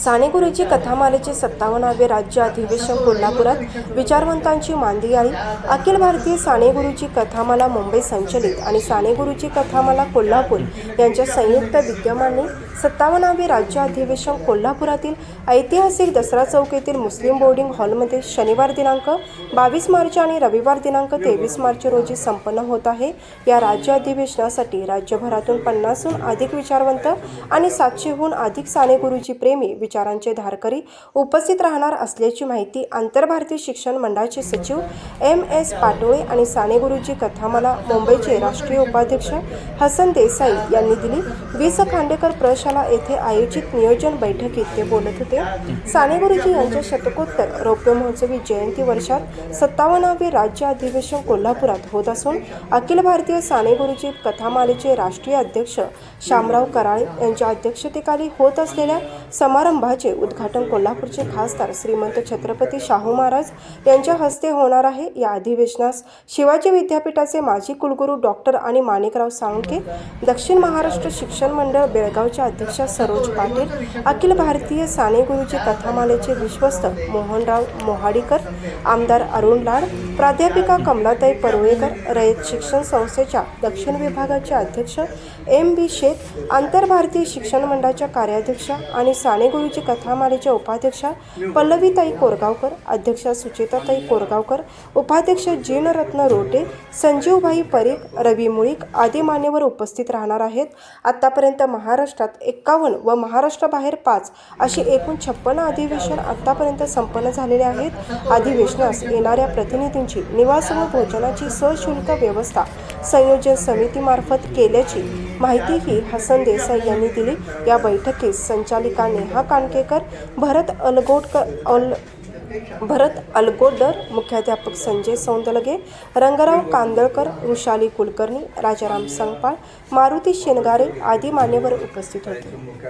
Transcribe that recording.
साने गुरुजी कथामालेचे सत्तावन्नावे राज्य अधिवेशन कोल्हापुरात विचारवंतांची मांदी आली अखिल भारतीय साने गुरुजी कथामाला मुंबई संचलित आणि साने गुरुजी कथामाला कोल्हापूर यांच्या संयुक्त विद्यमाने सत्तावन्नावे राज्य अधिवेशन कोल्हापुरातील ऐतिहासिक दसरा चौक येथील मुस्लिम बोर्डिंग हॉलमध्ये शनिवार दिनांक बावीस मार्च आणि रविवार दिनांक तेवीस मार्च रोजी संपन्न होत आहे. या राज्य अधिवेशनासाठी राज्यभरातून पन्नासहून अधिक विचारवंत आणि सातशेहून अधिक साने गुरुजी प्रेमी विचारांचे धारकरी उपस्थित राहणार असल्याची माहिती आंतरभारतीय शिक्षण मंडळाचे सचिव एम एस पाटोळे आणि सानेगुरुजी कथामाला मुंबईचे राष्ट्रीय उपाध्यक्ष हसन देसाई यांनी दिली. वीस खांडेकर प्रशाला येथे आयोजित नियोजन बैठकीत ते बोलत होते. सानेगुरुजी यांच्या शतकोत्तर रौप्य महोत्सवी जयंती वर्षात सत्तावन्नावे राज्य अधिवेशन कोल्हापुरात होत असून अखिल भारतीय सानेगुरुजी कथामालेचे राष्ट्रीय अध्यक्ष शामराव कराळे यांच्या अध्यक्षतेखाली होत असलेल्या समारंभाचे उद्घाटन कोल्हापूरचे खासदार श्रीमंत छत्रपती शाहू महाराज यांच्या हस्ते होणार आहे. या अधिवेशनास शिवाजी विद्यापीठाचे माजी कुलगुरू डॉक्टर आणि माणिकराव साळुंके दक्षिण महाराष्ट्र शिक्षण मंडळ बेळगावच्या अध्यक्षा सरोज पाटील अखिल भारतीय साने गुरुजी कथामालेचे विश्वस्त मोहनराव मोहाडीकर आमदार अरुण लाड प्राध्यापिका कमलाताई परवेकर रयत शिक्षण संस्थेच्या दक्षिण विभागाचे अध्यक्ष एम बी शेख आंतरभारतीय शिक्षण मंडळाच्या कार्याध्यक्षा आणि साने गुरुची कथामालेच्या उपाध्यक्षा पल्लवीताई कोरगावकर अध्यक्षा सुचेताताई कोरगावकर उपाध्यक्ष जीनरत्न रोटे संजीवभाई परीख रवी मुळीक आदी मान्यवर उपस्थित राहणार आहेत. आतापर्यंत महाराष्ट्रात एक्कावन्न व महाराष्ट्राबाहेर पाच अशी एकूण छप्पन्न अधिवेशन आतापर्यंत संपन्न झालेले आहेत. अधिवेशनास येणाऱ्या प्रतिनिधींची निवास व भोजनाची सशुल्क व्यवस्था संयोजन समितीमार्फत केल्याची माहितीही हसन देसाई यांनी दिली. या बैठकीत संचालिका नेहा कानकेकर भरत अलगोटकर अल भरत अलगोडर मुख्याध्यापक संजय सौंदलगे रंगराव कांदळकर वृषाली कुलकर्णी राजाराम संगपाळ मारुती शेनगारे आदी मान्यवर उपस्थित होते.